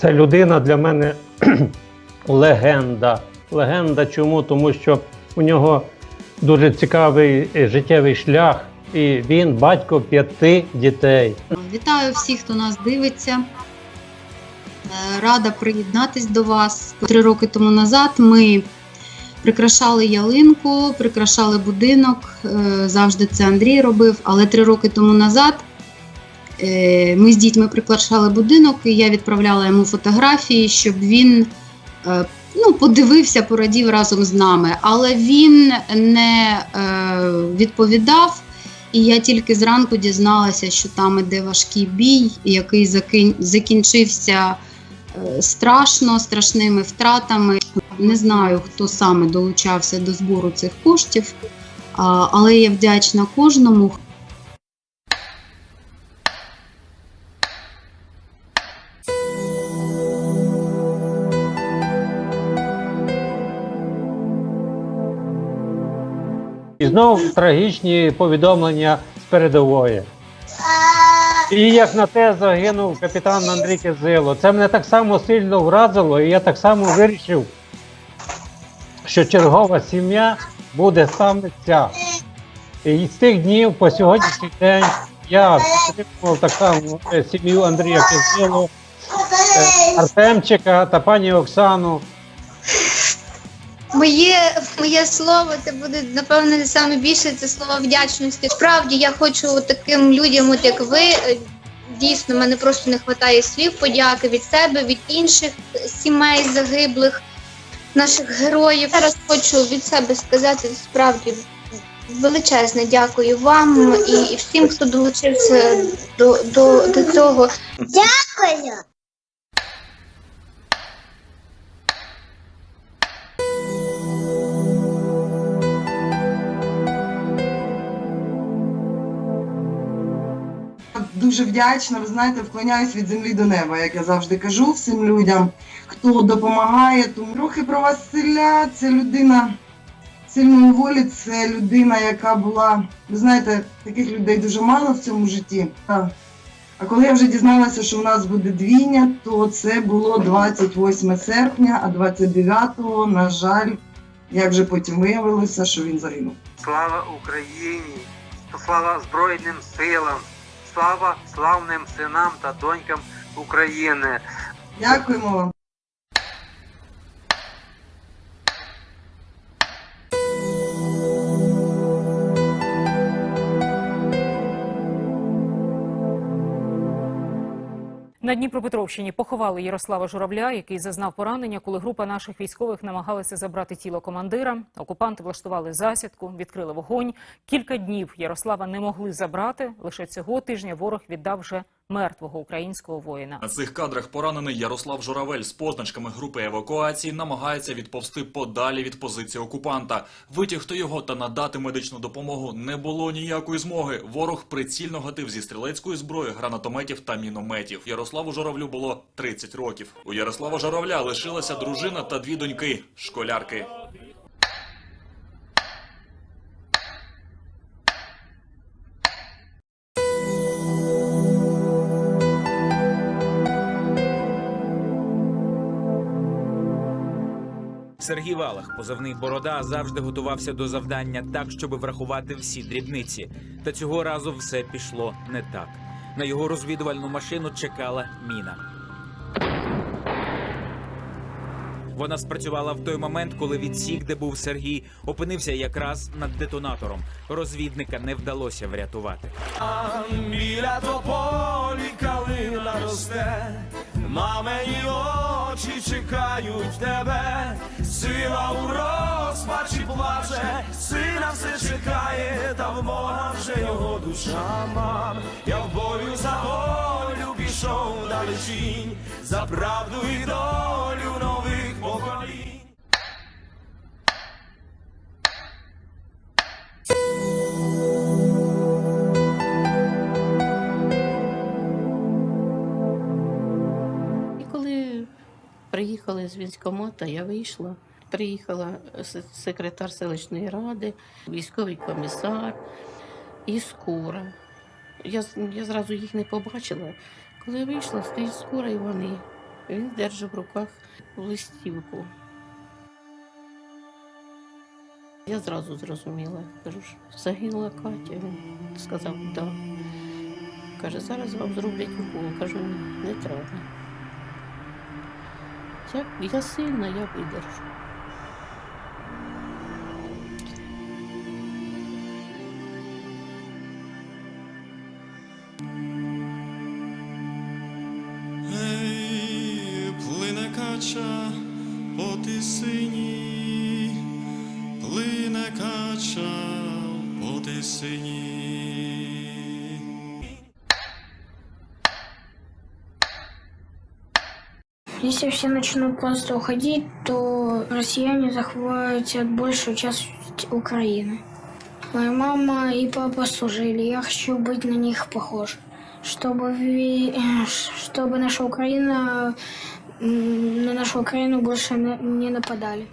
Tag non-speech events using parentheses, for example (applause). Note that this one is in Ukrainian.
Це людина для мене (clears throat) легенда. Легенда чому? Тому що у нього дуже цікавий е, життєвий шлях, і він батько п'яти дітей. Вітаю всіх, хто нас дивиться. Е, Рада приєднатись до вас. Три роки тому назад ми прикрашали ялинку, прикрашали будинок. Е, Завжди це Андрій робив. Але три роки тому назад ми з дітьми прикрашали будинок, і я відправляла йому фотографії, щоб він е, ну, подивився, порадів разом з нами. Але він не е, відповідав. І я тільки зранку дізналася, що там іде важкий бій, який закінчився е, страшно, страшними втратами. Не знаю, хто саме долучався до збору цих коштів, але я вдячна кожному. І знову трагічні повідомлення з передової. І як на те загинув капітан Андрій Кизило. Це мене так само сильно вразило, і я так само вирішив, що чергова сім'я буде саме ця. І з тих днів по сьогоднішній день я підтримував так само е, сім'ю Андрія Кизило, е, Артемчика та пані Оксану. Моє, моє слово це буде напевне саме більше це слово вдячності. Справді я хочу таким людям, от як ви. е, Дійсно, мене просто не вистачає слів подяки від себе, від інших сімей загиблих, наших героїв. Зараз хочу від себе сказати справді величезне дякую вам і, і всім, хто долучився до, до, до цього. Дякую. Дуже вдячна, ви знаєте, вклоняюсь від землі до неба, як я завжди кажу всім людям, хто допомагає. Тому трохи про Василя. Це людина сильної волі, це людина, яка була, ви знаєте, таких людей дуже мало в цьому житті. А коли я вже дізналася, що у нас буде двійня, то це було 28 серпня, а 29-го, на жаль, як вже потім виявилося, що він загинув. Слава Україні! Слава Збройним силам! Слава славним синам та донькам України! Дякуємо вам. На Дніпропетровщині поховали Ярослава Журавля, який зазнав поранення, коли група наших військових намагалася забрати тіло командира. Окупанти влаштували засідку, відкрили вогонь. Кілька днів Ярослава не могли забрати. Лише цього тижня ворог віддав вже мертвого українського воїна. На цих кадрах поранений Ярослав Журавель з позначками групи евакуації намагається відповсти подалі від позиції окупанта. Витягти його та надати медичну допомогу не було ніякої змоги. Ворог прицільно гатив зі стрілецької зброї, гранатометів та мінометів. Ярославу Журавлю було 30 років. У Ярослава Журавля лишилася дружина та дві доньки школярки. Сергій Валах, позивний Борода, завжди готувався до завдання так, щоб врахувати всі дрібниці. Та цього разу все пішло не так. На його розвідувальну машину чекала міна. Вона спрацювала в той момент, коли відсік, де був Сергій, опинився якраз над детонатором. Розвідника не вдалося врятувати. Біля тополі калина росте, мамині очі чекають тебе, сила у розпачі плаче, сина все чекає, Бога вже його душа мам. Я в бою за волю пішов далечінь, за правду і долю нових поколінь. Приїхали з військкомата, я вийшла. Приїхала секретар селищної ради, військовий комісар і скора. Я, я зразу їх не побачила. Коли вийшла, стоїть скора і вони Він держав в руках листівку. Я зразу зрозуміла. Кажу, що загинула Катя. Він сказав, так. Да. Каже, зараз вам зроблять укол. Кажу, не треба. Я, я сильна, я видержу. Ей, плине кача по тисині, плине кача по тисині. Если все начнут просто уходить, то россияне захватят большую часть Украины. Моя мама и папа служили, я хочу быть на них похож, чтобы, (sniffs) ви- э, чтобы наша Украина, м, на нашу Украину больше на- не нападали.